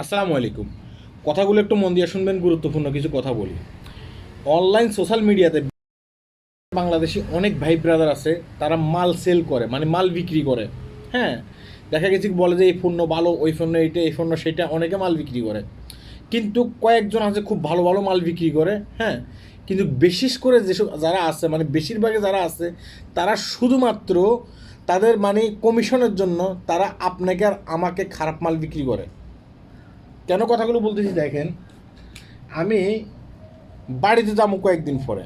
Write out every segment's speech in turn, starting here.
আসসালামু আলাইকুম। কথাগুলো একটু মন দিয়ে শুনবেন, গুরুত্বপূর্ণ কিছু কথা বলি। অনলাইন সোশ্যাল মিডিয়াতে বাংলাদেশি অনেক ভাই ব্রাদার আছে, তারা মাল সেল করে মানে মাল বিক্রি করে। হ্যাঁ দেখা গেছে বলে যে, এই পণ্য ভালো, ওই পণ্য এইটা, এই পণ্য সেটা, অনেকে মাল বিক্রি করে। কিন্তু কয়েকজন আছে খুব ভালো ভালো মাল বিক্রি করে হ্যাঁ। কিন্তু বিশেষ করে যেসব যারা আছে মানে বেশিরভাগে যারা আছে, তারা শুধুমাত্র তাদের মানে কমিশনের জন্য তারা আপনাকে আর আমাকে খারাপ মাল বিক্রি করে। কেন কথাগুলো বলতেছি দেখেন? আমি বাড়িতে যাব কয়েকদিন পরে।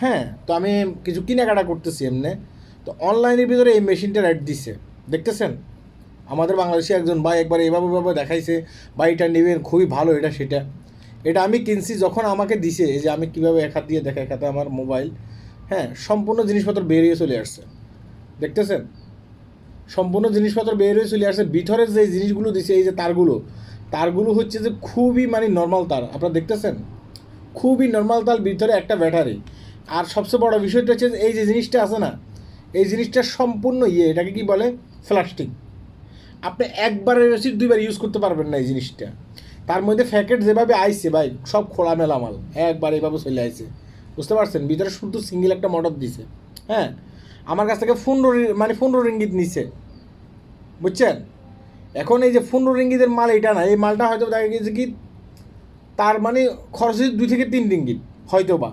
হ্যাঁ তো আমি কিছু কেনাকাটা করতেছি এমনি। তো অনলাইনের ভিতরে এই মেশিনটা অ্যাড দিছে। দেখতেছেন? আমাদের বাংলাদেশে একজন ভাই একবার এভাবে এভাবে দেখাইছে ভাই এটা নেবেন, খুবই ভালো এটা, সেটা। এটা আমি কিনছি যখন আমাকে দিছে যে আমি কীভাবে এক হাত দিয়ে দেখা এক হাতে আমার মোবাইল হ্যাঁ সম্পূর্ণ জিনিসপত্র বেরিয়ে চলে আসছে। দেখতেছেন? সম্পূর্ণ জিনিসপত্র বের হয়ে চলে আসছে। ভিতরের যে জিনিসগুলো দিছে, এই যে তারগুলো তারগুলো হচ্ছে যে খুবই মানে নর্মাল তার, আপনারা দেখতেছেন? খুবই নর্মাল তার ভিতরে একটা ব্যাটারি আর সবচেয়ে বড় বিষয়টা হচ্ছে এই যে জিনিসটা আছে না, এই জিনিসটা সম্পূর্ণ ইয়ে এটাকে কি বলে? প্লাস্টিক আপনি একবারের বেশি দুইবার ইউজ করতে পারবেন না এই জিনিসটা। তার মধ্যে প্যাকেট যেভাবে আইছে ভাই, সব খোলামেলা মাল, একবার এইভাবে চলে আইছে। বুঝতে পারছেন? ভিতরে শুধু সিঙ্গেল একটা মোটর দিছে। হ্যাঁ? আমার কাছ থেকে পনেরো মানে পনেরো রিঙ্গিত নিছে। বুঝছেন? এখন এই যে পনেরো রিঙ্গিতের মাল এটা না, এই মালটা হয়তো দেখা গেছে কি, তার মানে খরচ হচ্ছে দুই থেকে তিন রিঙ্গিত হয়তো বা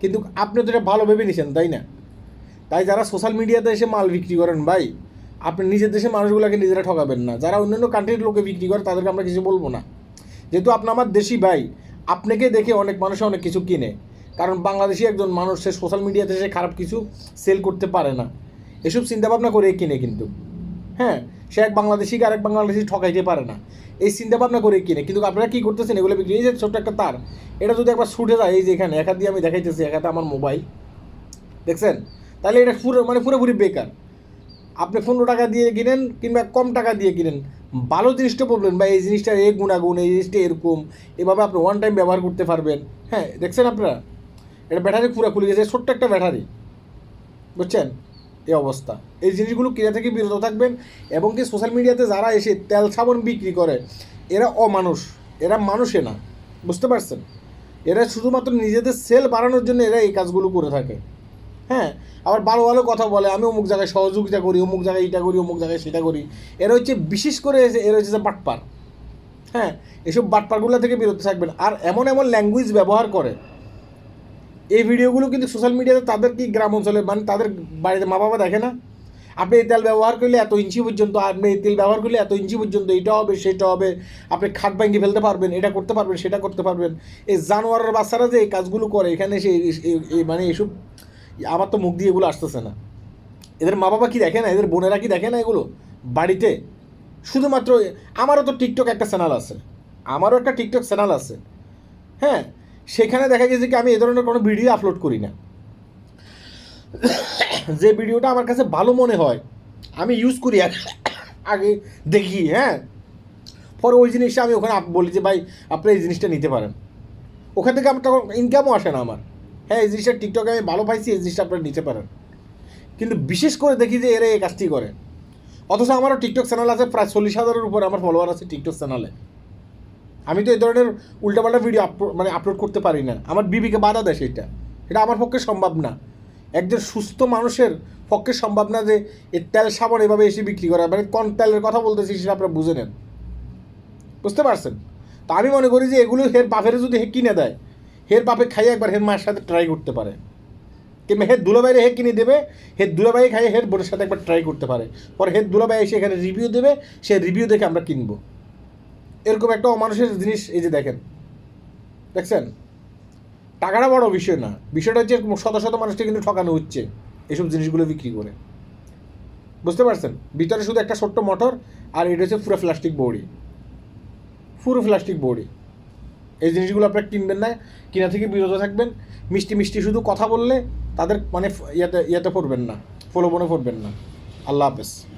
কিন্তু আপনি তো এটা ভালো ভেবে নিছেন, তাই না? তাই যারা সোশ্যাল মিডিয়াতে এসে মাল বিক্রি করেন ভাই, আপনি নিজের দেশের মানুষগুলোকে নিজেরা ঠকাবেন না। যারা অন্যান্য কান্ট্রির লোকে বিক্রি করে, তাদেরকে আমরা কিছু বলব না। যেহেতু আপনি আমার দেশি ভাই, আপনাকে দেখে অনেক মানুষ অনেক কিছু কিনে। কারণ বাংলাদেশি একজন মানুষ, সে সোশ্যাল মিডিয়াতে সে খারাপ কিছু সেল করতে পারে না। এসব চিন্তাভাবনা করে কিনে কিন্তু। হ্যাঁ? সে এক বাংলাদেশিকে আরেক বাংলাদেশি ঠকাইতে পারে না। এই চিন্তা ভাবনা করে কিনে কিন্তু আপনারা কী করতেছেন? এগুলো বিক্রি? এই যে ছোট্ট একটা তার, এটা যদি একবার ছুটে যায়, এই যে এখানে, একা দিয়ে আমি দেখাইতেছি একাতে আমার মোবাইল। দেখছেন? তাহলে এটা পুরো মানে পুরোপুরি বেকার। আপনি পনেরো টাকা দিয়ে কিনেন কিংবা কম টাকা দিয়ে কিনেন, ভালো জিনিসটা বলবেন বা এই জিনিসটা এই গুণাগুণ, এই জিনিসটা এরকম, এভাবে আপনি ওয়ান টাইম ব্যবহার করতে পারবেন। হ্যাঁ দেখছেন আপনারা? এটা ব্যাটারি পুরো খুলে গেছে, ছোট্ট একটা ব্যাটারি। বুঝছেন? এই অবস্থা। এই জিনিসগুলো কিনে থেকে বিরত থাকবেন এবং কি সোশ্যাল মিডিয়াতে যারা এসে তেল সাবান বিক্রি করে, এরা অমানুষ, এরা মানুষে না। বুঝতে পারছেন? এরা শুধুমাত্র নিজেদের সেল বাড়ানোর জন্য এরা এই কাজগুলো করে থাকে। হ্যাঁ আবার ভালো ভালো কথা বলে, আমি অমুক জায়গায় সহযোগিতা করি, অমুক জায়গায় এটা করি, অমুক জায়গায় সেটা করি। এরা হচ্ছে বিশেষ করে এরা হচ্ছে যে বাটপার। হ্যাঁ এসব বাটপারগুলো থেকে বিরত থাকবেন। আর এমন এমন ল্যাঙ্গুয়েজ ব্যবহার করে এই ভিডিওগুলো কিন্তু সোশ্যাল মিডিয়াতে তাদের কি গ্রাম অঞ্চলে? মানে তাদের বাড়িতে মা বাবা দেখে না? আপনি এই তেল ব্যবহার করলে এত ইঞ্চি পর্যন্ত, আপনি এই তেল ব্যবহার করলে এত ইঞ্চি পর্যন্ত এটা হবে, সেটা হবে। আপনি খাট ভাঙ্গি ফেলতে পারবেন, এটা করতে পারবেন, সেটা করতে পারবেন। এই জানোয়ারের বাচ্চারা যে এই কাজগুলো করে, এখানে এই মানে এসব, আমার তো মুখ দিয়ে এগুলো আসতেছে না। এদের মা বাবা কি দেখে না? এদের বোনেরা কি দেখে না এগুলো? বাড়িতে? শুধুমাত্র, আমারও তো টিকটক একটা চ্যানেল আছে। আমারও একটা টিকটক চ্যানেল আছে। হ্যাঁ? সেখানে দেখা গেছে কি, আমি এ ধরনের কোনো ভিডিও আপলোড করি না। যে ভিডিওটা আমার কাছে ভালো মনে হয়, আমি ইউজ করি আগে- দেখি হ্যাঁ? পরে ওই জিনিসটা আমি ওখানে বলি যে, ভাই আপনি এই জিনিসটা নিতে পারেন। ওখান থেকে আমার তখন ইনকামও আসে না আমার। হ্যাঁ এই জিনিসটা টিকটকে আমি ভালো পাইছি, এই জিনিসটা আপনারা নিতে পারেন। কিন্তু বিশেষ করে দেখি যে, এরা এই কাজটি করে। অথচ আমারও টিকটক চ্যানেল আছে, প্রায় চল্লিশ হাজারের উপর আমার ফলোয়ার আছে টিকটক চ্যানেলে আমি তো এই ধরনের উল্টাপাল্টা ভিডিও মানে আপলোড করতে পারি না। আমার বিবিকে বাধা দেয় সেটা এটা আমার পক্ষে সম্ভব না। একজন সুস্থ মানুষের পক্ষে সম্ভব না যে এই তেল সাবান এভাবে এসে বিক্রি করা। মানে কোন তেলের কথা বলতেছি সেটা আপনারা বুঝে নেন। বুঝতে পারছেন? তা আমি মনে করি যে এগুলো হের বাপের যদি হে কিনে দেয়, হের বাপে খাইয়ে একবার হের মায়ের সাথে ট্রাই করতে পারে। কিংবা হের দুলাবাইরে হে কিনে দেবে, হের দুলাবাই খাইয়ে হের বোনের সাথে একবার ট্রাই করতে পারে। পরে হের দুলাবাই এসে এখানে রিভিউ দেবে, সে রিভিউ দেখে আমরা কিনবো। এরকম একটা অমানুষের জিনিস এই যে দেখেন। দেখছেন? টাকাটা বড় বিষয় না। বিষয়টা হচ্ছে শত শত মানুষকে কিন্তু ঠকানো হচ্ছে এসব জিনিসগুলো বিক্রি করে। বুঝতে পারছেন? ভিতরে শুধু একটা ছোট্ট মোটর আর এটা হচ্ছে পুরো প্লাস্টিক বডি। পুরো প্লাস্টিক বডি। এই জিনিসগুলো আপনারা কিনবেন না, কিনা থেকে বিরত থাকবেন। মিষ্টি মিষ্টি শুধু কথা বললে তাদের মানে ইয়াতে ইয়াতে পড়বেন না, প্রলোভনে পড়বেন না। আল্লাহ হাফেজ।